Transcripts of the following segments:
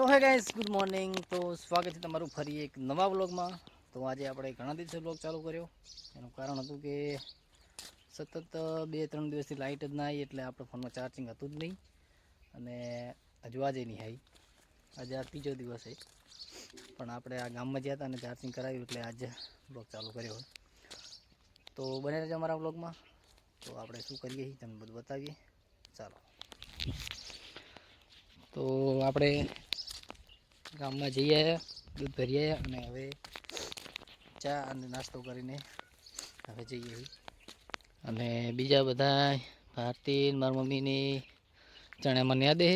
સો હે guys good morning તો સ્વાગત છે તમારું ફરી એક નવા વ્લોગમાં. તો આજે આપણે ઘણા દિવસે વ્લોગ ચાલુ કર્યો. એનું કારણ હતું કે સતત બે, ત્રણ દિવસથી લાઇટ જ ના આવી એટલે આપણો ફોનમાં ચાર્જિંગ હતું જ નહીં. અને હજુ આજે નહીં આવી આજે આ ત્રીજો દિવસ છે. પણ આપણે આ ગામમાં ગયા હતા અને ચાર્જિંગ કરાવ્યું એટલે આજે બ્લોગ ચાલુ કર્યો તો બને રહેજો અમારા વ્લોગમાં. તો આપણે શું કરીએ? તમને બધું બતાવીએ. ચાલો. તો આપણે ગામમાં જઈએ દૂધ ભરી આવ્યા અને હવે ચા અને નાસ્તો કરીને હવે જઈએ અને બીજા બધા ભારતી મારી મમ્મીની મને યાદ છે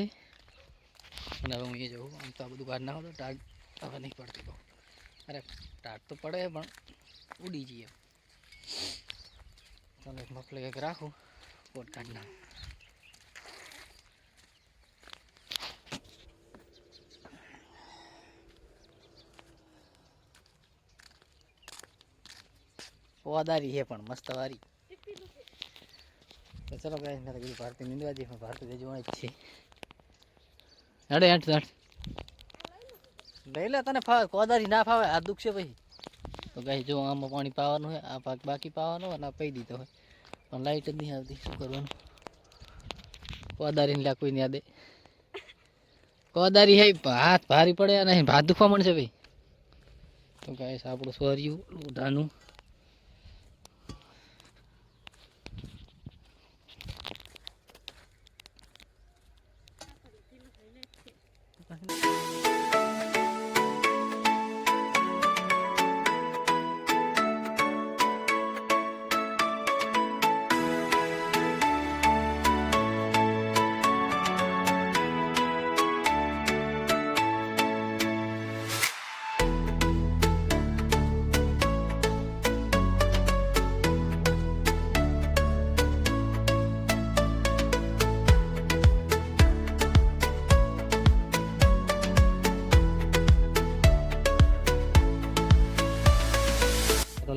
અને હવે હું એ જવું આમ તો આ બધું કાઢ નાખો ટાટ હવે નહીં પડતી બહુ અરે ટાટ તો પડે પણ ઉડી જઈએ. ચાલો એક મફલી કંઈક રાખું પોટ કાઢી પોદારી છે પણ મસ્ત વારી. તો ચલો ગાય તો કીધું ભારતી નીંદવા પણ ભારતી જે જોવા જ છે. અડે હેઠ હેઠ લઈ લે તને ફાવે કોદારી ના ફાવે આ દુખશે પછી. તો ગાય જો આમાં પાણી પાવાનું હોય આ ભાગ બાકી પાવાનો હોય અને આ પી દીધો હોય. પણ લાઈટ જ નહીં આવતી શું કરવાનું? કોદારી લ્યા કોઈ ને યાદે કોદારી હે હાથ ભારી પડે અને ભાત દુખવા મળશે ભાઈ. તો ગાય આપણું સોર્યું લોઢાનું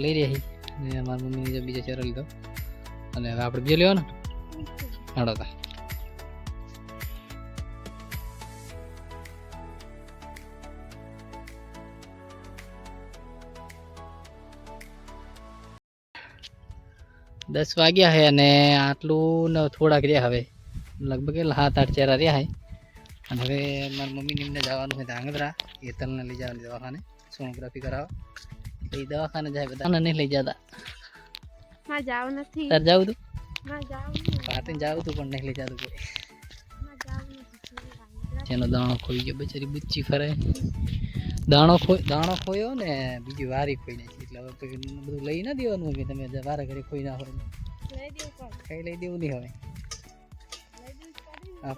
લઈ રહ્યા છીએ. મારા મમ્મીને જે બીજો ચહેરો લીધો અને હવે આપણે બીજો લેવો ને હાડો તા. દસ વાગ્યા છે અને આટલું ને થોડાક રહ્યા હવે. લગભગ સાત, આઠ ચહેરા રહ્યા છે અને હવે મારી મમ્મીને એમને જવાનું છે ધાંગધ્રા. તલને લઈ જવાની દવાખાને. સોનોગ્રાફી કરાવવા. ઈ દવાખાને જાય બધા. નહીં લઈ જતા. માં જાવ નથી. તાર જાવ તું? માં જાવ પાટીને જાવ તું પણ નહીં લઈ જતું કોઈ. માં જાવ નથી. જેનો દાણો ખોઈ ગયો બચારી બુચ્ચી ફરે દાણો ખોઈ દાણો ખોયો ને બીજી વારી ખોઈ નાખી. એટલે હવે પછી બધું લઈ ના દેવાનું કે તમે વારે ઘરે ખોઈ ના હોય કઈ લઈ દેવું નહીં હવે.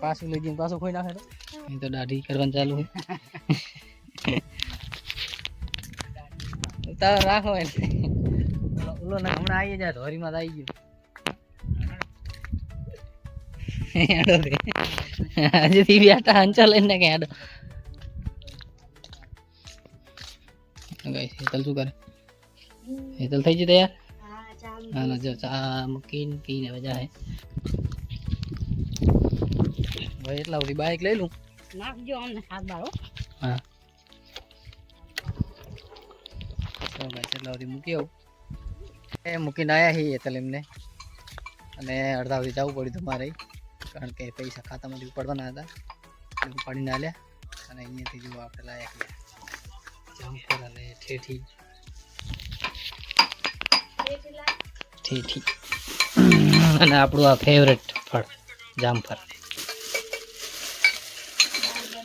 પાછું લઈ જઈને પાછું ખોઈ નાખે તો દાઢી કરવાનું ચાલુ હોય. તારે રાખો ઓલો- ને હમણાં આવી જાય ધોરીમાં તો આવી ગયો. રે હજી બેટા હંચા લઈને કે આડો. ગાઈસ હેતલ શું કરે? હેતલ થઈ ગઈ તૈયાર? હા ના ના જો ચા મૂકીને પીને હવે જાય ભાઈ એટલા બધી બાઇક લઈ લઉં? નાખજો અમને હાથ હા. બસ સુધી મૂકી આવું. એ મૂકીને આવ્યા છીએ હેતલ એમને અને અડધા સુધી જવું પડ્યું તમારે. મારે કારણ કે પૈસા ખાતામાંથી ઉપાડવાના હતા. ઉપાડીને આલ્યા. અને અહીંયાથી જો આપણે લાયા ગયા જામફળ અને ઠેઠી. ઠેઠી. અને આપણું આ ફેવરેટ ફળ, જામફળ.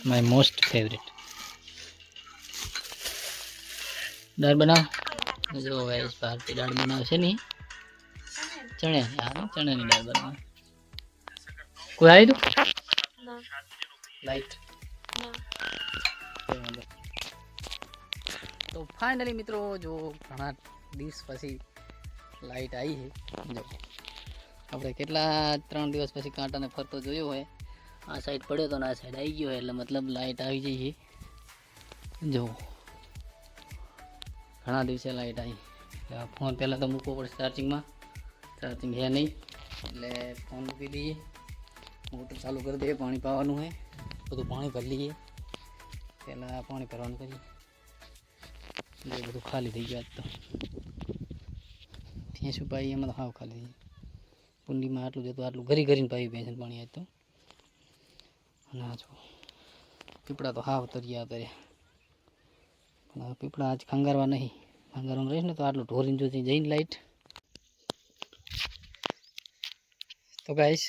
માય મોસ્ટ ફેવરેટ ડર બનાવ. જો ગાઈસ ભારતી દાળ બનાવશે ને ચણ્યા હા ચણાની દાળ બનાવે કોઈ આવી તું? લાઈટ તો ફાઇનલી મિત્રો જો ઘણા દિવસ પછી લાઈટ આવી છે. જો. આપણે કેટલા ત્રણ દિવસ પછી કાંટાને ફરતો જોયો હોય. આ સાઈડ પડ્યો તો ને આ સાઈડ આવી ગયો એટલે મતલબ લાઈટ આવી જઈ છે. જો. ઘણા દિવસે લાઈટ આવી. ફોન પહેલાં તો મૂકવો પડશે ચાર્જિંગમાં. ચાર્જિંગ હે નહીં. એટલે ફોન મૂકી દઈએ. મોટર ચાલુ કરી દઈએ, પાણી પાવાનું હોય બધું પાણી ભરી લઈએ. પહેલાં પાણી ભરવાનું કરીએ. બધું ખાલી થઈ ગયું આજ તો. ભેંસું પાઈ એમાં તો હાવ ખાલી થઈ કુંડીમાં આટલું જતું, આટલું ઘરી ઘરીને પાઈ ભેંસને પાણી આજ તો. અને જો, પીપળા તો હાવ તરિયા તર્યા પીપળા આજ ખંગારવા નહીં. ખંગારવાનું રહીશ ને તો આટલું ઢોરીને જોઈ ત્યાં જઈને લાઈટ. તો ગાઈશ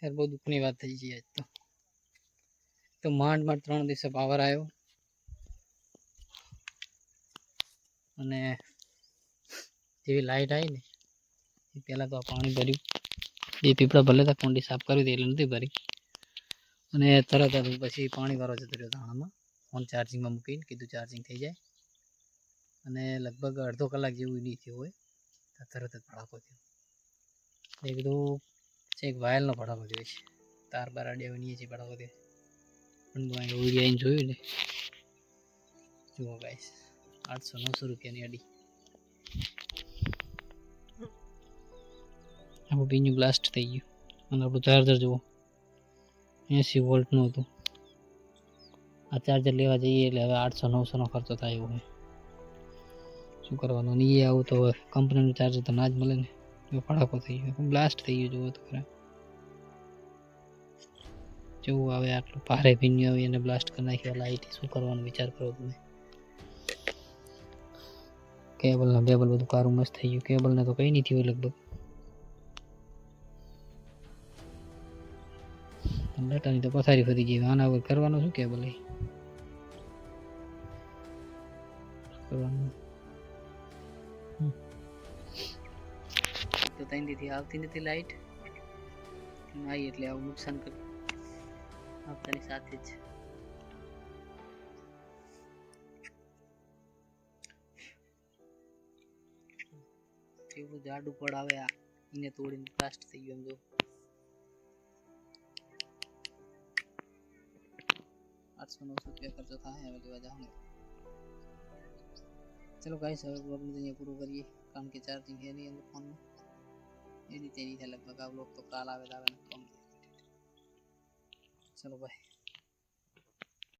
યાર બહુ દુઃખની વાત થઈ ગઈ આજ તો. તો માંડ માંડ ત્રણ દિવસે પાવર આવ્યો અને જેવી લાઈટ આવી ને, એ પહેલાં તો આ પાણી ભર્યું. બે પીપળા ભલે તા કુંડી સાફ કરી હતી, એટલે નથી ભરી. અને તરત જ પછી પાણી વાળો જતો રહ્યો ધાણામાં. ફોન ચાર્જિંગમાં મૂકીને કીધું ચાર્જિંગ થઈ જાય. અને લગભગ અડધો કલાક જેવું નહીં થયું હોય. તરત જ ભડાકો થયો. એ કીધું એક વાયલનો ભડાકો થયો છે. તાર બાર અડ્યા નીચે ભડાકો થયો. પણ હું અહીં આવીને જોયું ને. જુઓ ગાઈસ આઠસો નવસો રૂપિયાની અડી. આપણું બીજું બ્લાસ્ટ થઈ ગયું. અને આપણું ચાર્જર જુઓ. એંસી વોલ્ટનું હતું. આ ચાર્જર લેવા જઈએ એટલે હવે આઠસો, નવસોનો ખર્ચો થાય એવું શું કરવાનું? ને એ આવું તો હવે કંપનીનું ચાર્જર તો ના જ મળે ને. જો ફડાકો થઈ ગયો. બ્લાસ્ટ થઈ ગયું જુઓ તો ખરા. જેવું આવે આટલું ભારે ભીન્યું આવી એને બ્લાસ્ટ કરી નાખ્યો લાઈટ શું કરવાનો વિચાર કરો તમે. કેબલ ને બેબલ બધું કારું મસ્ત થઈ ગયું. કેબલ ને તો કઈ નહીં થયું લગભગ. ડેટાની તો પથારી ફરી ગઈ. આના વગર કરવાનું શું કેબલ એ? કરવાનું. તો ત્રણ દીધી આવતી નથી લાઈટ. આવી એટલે આવું નુકસાન કર આપતાની સાથે જ. એવું જાડું પડ આવે આ. એને તોડીને બ્લાસ્ટ થઈ ગયો એમ જો આઠસો નવસો રૂપિયા ખર્ચો થાય હવે લેવા ને. ચલો ગાઈસ હવે બ્લોગને અહીંયા પૂરું કરીએ. કારણ કે ચાર્જિંગ છે નહીં અંદર ફોનમાં એની તેની છે લગભગ આ બ્લોગ તો કાલ આવે તો આવે ચલો ભાઈ